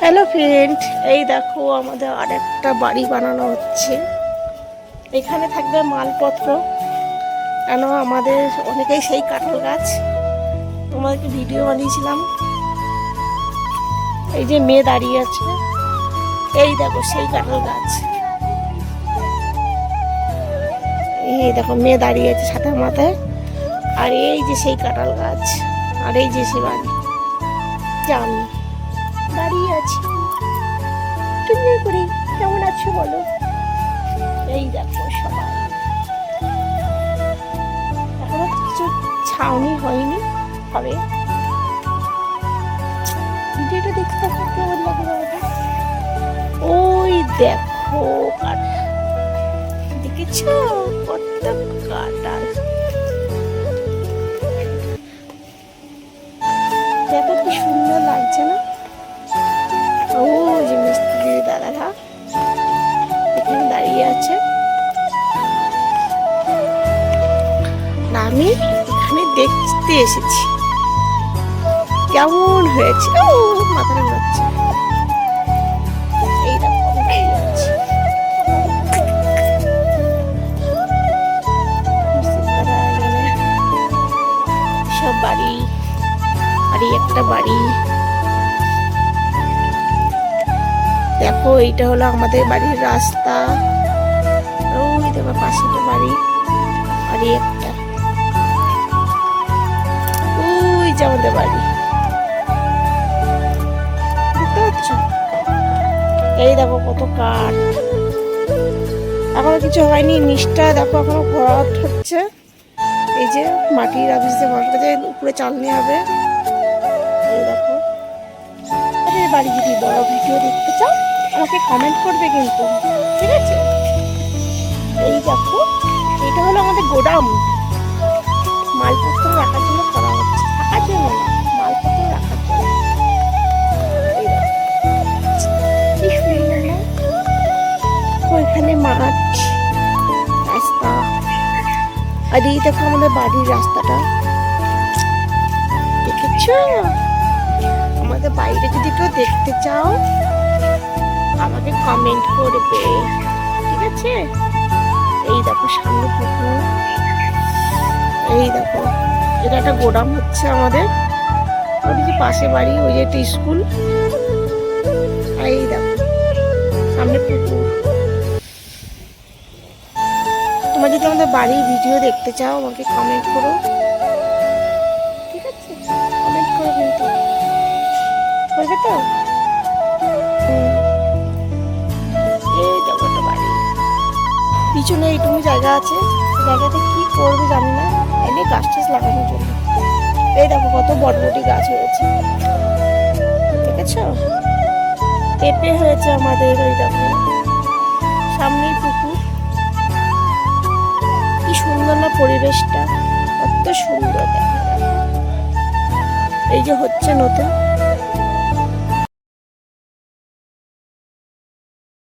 Hello friend এই দেখো, আমাদের আর একটা বাড়ি বানানো হচ্ছে। এখানে থাকবে মালপত্র। কেন আমাদের অনেকেই সেই কাঁঠাল গাছ। তোমাদেরকে ভিডিও বানিয়েছিলাম। এই যে মেয়ে দাঁড়িয়ে আছে। এই দেখো, সেই কাঁঠাল গাছ। এই দেখো, মেয়ে দাঁড়িয়ে আছে সাথে মাথায়। আর এই যে সেই কাঁঠাল গাছ। আর এই যে সে বাড়ি। জান। দাঁড়িয়ে আছি। তুমি করে কেমন আছো বলো? এই দেখো সবাই। এখনও কিছু ছাউনি হয়নি, হবে। ভিডিওটা দেখতে কেমন লাগে ওই দেখো কাঠ দেখেছ? কত কাটাল আমি এখানে দেখতে এসেছি। কেমন হয়েছে? ও মাথাটা এখানে সব বাড়ি, আর একটা বাড়ি। দেখো, এইটা হলো আমাদের বাড়ির রাস্তা। ওই দেখো পাশে বাড়ি। আর একটা যে আমাদের বাড়ি। বুঝতে পারছ? এই দেখো কত কাঠ। এখনও কিছু হয়নি, নিচটা দেখো এখনও ভরাট হচ্ছে। এই যে মাটির আবিষ দিয়ে হচ্ছে উপরে চালনি হবে। এই দেখো। বাড়ি যদি বড় ভিডিও দেখতে চাও, আমাকে কমেন্ট করবে কিন্তু। ঠিক আছে? এই দেখো এটা হলো আমাদের গোডাম ওইখানে রাস্তা। আর এই দেখো আমাদের বাড়ির রাস্তাটা। দেখেছ? আমাদের বাইরে যদি কেউ দেখতে চাও, আমাকে কমেন্ট করবে। ঠিক আছে? এই দেখো সামনে পুকুর। এই দেখো, এটা একটা গোডাম হচ্ছে আমাদের। যে পাশে বাড়ি, ওই একটা স্কুল। এই দেখো, সামনে পুকুর। যদি আমাদের বাড়ির ভিডিও দেখতে চাও, আমাকে কমেন্ট করো। ঠিক আছে? করো তো? পিছনে এইটুকু জায়গা আছে। জায়গাতে কি করবে জানি না। এনে গাছ টাছ লাগানোর জন্য। এই দেখো কত বটবটি গাছ হয়েছে। দেখেছ পেঁপে হয়েছে আমাদের ওই দেখো। সামনেই পরিবেশটা অত সুন্দর দেখা এই যে হচ্ছে নতুন